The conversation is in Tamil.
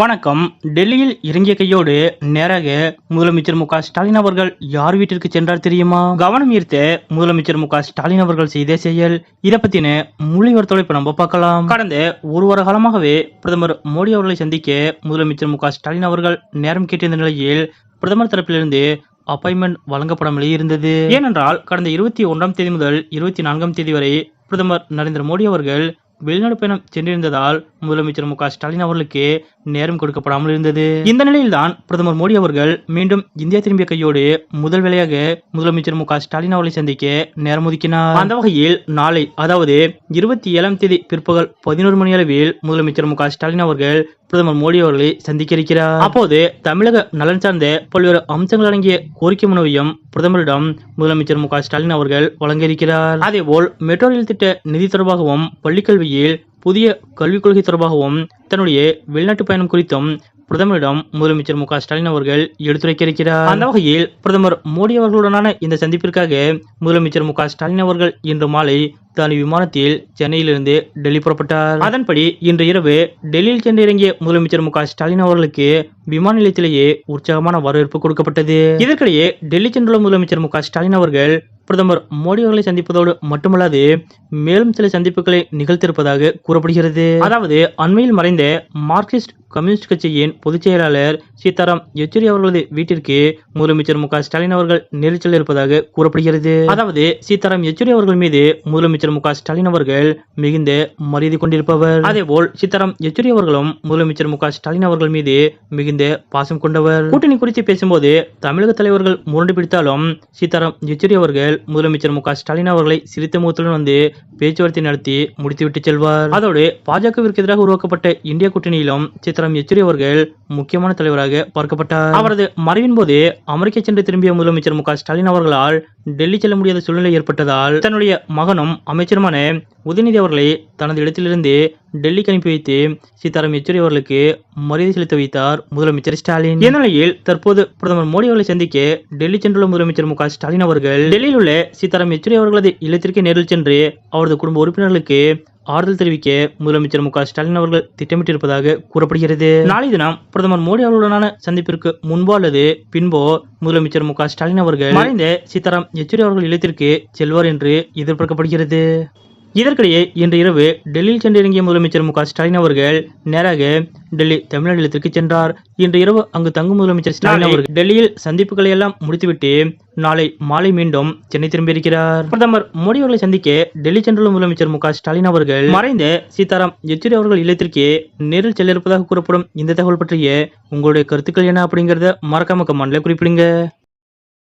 வணக்கம். டெல்லியில் இறங்கிய கையோடு நேராக முதலமைச்சர் மு ஸ்டாலின் அவர்கள் யார் வீட்டிற்கு சென்றார் தெரியுமா? கவனம் ஈர்த்த முதலமைச்சர் மு ஸ்டாலின் அவர்கள் செய்த செயல். இதை பத்தின மொழிவர்த்தோட இப்ப நம்ம பார்க்கலாம். கடந்த ஒரு வார காலமாகவே பிரதமர் மோடி அவர்களை சந்திக்க முதலமைச்சர் மு ஸ்டாலின் அவர்கள் நேரம் கேட்டிருந்த நிலையில் பிரதமர் தரப்பிலிருந்து அப்பாயின்மெண்ட் வழங்கப்படாமலே இருந்தது. ஏனென்றால் கடந்த இருபத்தி ஒன்றாம் தேதி முதல் இருபத்தி நான்காம் தேதி வரை பிரதமர் நரேந்திர மோடி அவர்கள் வெளிநாடு பயணம் சென்றிருந்ததால் முதலமைச்சர் மு ஸ்டாலின் அவர்களுக்கு நேரம் கொடுக்கப்படாமல் இருந்தது. இந்த நிலையில்தான் பிரதமர் மோடி அவர்கள் மீண்டும் இந்தியா திரும்பிய கையோடு முதல் வேலையாக முதலமைச்சர் மு ஸ்டாலின் அவர்களை சந்திக்க நேரம் ஒதுக்கினார். அந்த வகையில் நாளை அதாவது இருபத்தி ஏழாம் தேதி பிற்பகல் பதினோரு மணி அளவில் முதலமைச்சர் மு ஸ்டாலின் அவர்கள் பிரதமர் மோடி அவர்களை சந்திக்க இருக்கிறார். அப்போது தமிழக நலன் சார்ந்த பல்வேறு அம்சங்கள் அடங்கிய கோரிக்கை மனுவையும் பிரதமரிடம் முதலமைச்சர் மு ஸ்டாலின் அவர்கள் வழங்க இருக்கிறார். அதேபோல் மெட்ரோ ரயில் திட்ட நிதி தொடர்பாகவும் பள்ளிக்கல்வியில் புதிய கல்விக் கொள்கை தொடர்பாகவும் தன்னுடைய வெளிநாட்டு பயணம் குறித்தும் பிரதமரிடம் முதலமைச்சர் மு ஸ்டாலின் அவர்கள் எடுத்துரைக்க இருக்கிறார் அந்த வகையில் பிரதமர் மோடி அவர்களுடனான இந்த சந்திப்பிற்காக முதலமைச்சர் மு ஸ்டாலின் அவர்கள் இன்று மாலை தனி விமானத்தில் சென்னையிலிருந்து டெல்லி புறப்பட்டார். அதன்படி இன்று இரவு டெல்லியில் சென்று இறங்கிய முதலமைச்சர் மு ஸ்டாலின் அவர்களுக்கு விமான நிலையத்திலேயே உற்சாகமான வரவேற்பு கொடுக்கப்பட்டது. இதற்கிடையே டெல்லி சென்றுள்ள முதலமைச்சர் மு ஸ்டாலின் அவர்கள் பிரதமர் மோடி அவர்களை சந்திப்பதோடு மட்டுமல்லாது மேலும் சில சந்திப்புகளை நிகழ்த்திருப்பதாக கூறப்படுகிறது. அதாவது அண்மையில் மறைந்த மார்க்சிஸ்ட் கம்யூனிஸ்ட் கட்சியின் பொதுச் செயலாளர் சீதாராம் யெச்சூரி அவர்களது வீட்டிற்கு முதலமைச்சர் மு ஸ்டாலின் அவர்கள் நெரிச்சல் செல்ல இருப்பதாக கூறப்படுகிறது. அதாவது சீதாராம் யெச்சூரி அவர்கள் மீது முதலமைச்சர் மு ஸ்டாலின் அவர்கள் மிகுந்த மரியாதை கொண்டிருப்பவர். அதேபோல் சீதாராம் யெச்சூரி அவர்களும் முதலமைச்சர் மு ஸ்டாலின் அவர்கள் மீது மிகுந்த பாசம் கொண்டவர். கூட்டணி குறித்து பேசும்போது தமிழக தலைவர்கள் முரண்டு பிடித்தாலும் சீதாராம் யெச்சூரி அவர்கள் முதலமைச்சர் மு ஸ்டாலின் அவர்களை சிரித்த முகத்துடன் வந்து பேச்சுவார்த்தை நடத்தி முடித்துவிட்டு செல்வார். அதோடு பாஜகவிற்கு எதிராக உருவாக்கப்பட்ட இந்திய கூட்டணியிலும் சீதாராம் யெச்சூரி அவர்கள் முக்கியமான தலைவராக பார்க்கப்பட்டார். அவரது மறைவின் போது அமெரிக்கா சென்று திரும்பிய முதலமைச்சர் மு ஸ்டாலின் அவர்களால் டெல்லி செல்ல முடியாத சூழ்நிலை ஏற்பட்டதால் தன்னுடைய மகனும் அமைச்சருமான உதயநிதி அவர்களை தனது இடத்திலிருந்து டெல்லிக்கு அனுப்பி வைத்து சீதாராம் யெச்சூரி அவர்களுக்கு மரியாதை செலுத்த வைத்தார் முதலமைச்சர் ஸ்டாலின். இந்நிலையில் தற்போது பிரதமர் மோடி அவர்களை சந்திக்க டெல்லி சென்றுள்ள முதலமைச்சர் மு ஸ்டாலின் அவர்கள் டெல்லியில் உள்ள சீதாராம் யெச்சூரி அவர்களது இல்லத்திற்கு நேரில் சென்று அவரது குடும்ப உறுப்பினர்களுக்கு ஆறுதல் தெரிவிக்க முதலமைச்சர் மு க ஸ்டாலின் அவர்கள் திட்டமிட்டிருப்பதாக கூறப்படுகிறது. நாளை தினம் பிரதமர் மோடி அவர்களுடனான சந்திப்பிற்கு முன்போ அல்லது பின்போ முதலமைச்சர் மு க ஸ்டாலின் அவர்கள் மறைந்த சீதாராம் யெச்சூரி அவர்கள் இல்லத்திற்கு செல்வார் என்று எதிர்பார்க்கப்படுகிறது. இதற்கிடையே இன்று இரவு டெல்லியில் சென்றிறங்கிய முதலமைச்சர் மு ஸ்டாலின் அவர்கள் நேராக டெல்லி தமிழ்நாடு இல்லத்திற்கு சென்றார். இன்று இரவு அங்கு தங்கும் முதலமைச்சர் ஸ்டாலின் அவர்கள் டெல்லியில் சந்திப்புகளை எல்லாம் முடித்துவிட்டு நாளை மாலை மீண்டும் சென்னை திரும்பியிருக்கிறார் பிரதமர் மோடி அவர்களை சந்திக்க டெல்லி சென்றுள்ள முதலமைச்சர் மு ஸ்டாலின் அவர்கள் மறைந்த சீதாராம் யெச்சூரி அவர்கள் இல்லத்திற்கு நேரில் செல்ல இருப்பதாக கூறப்படும் இந்த தகவல் பற்றிய உங்களுடைய கருத்துக்கள் என்ன அப்படிங்கறத மறக்காம கமெண்ட்ல குறிப்பிடுங்க.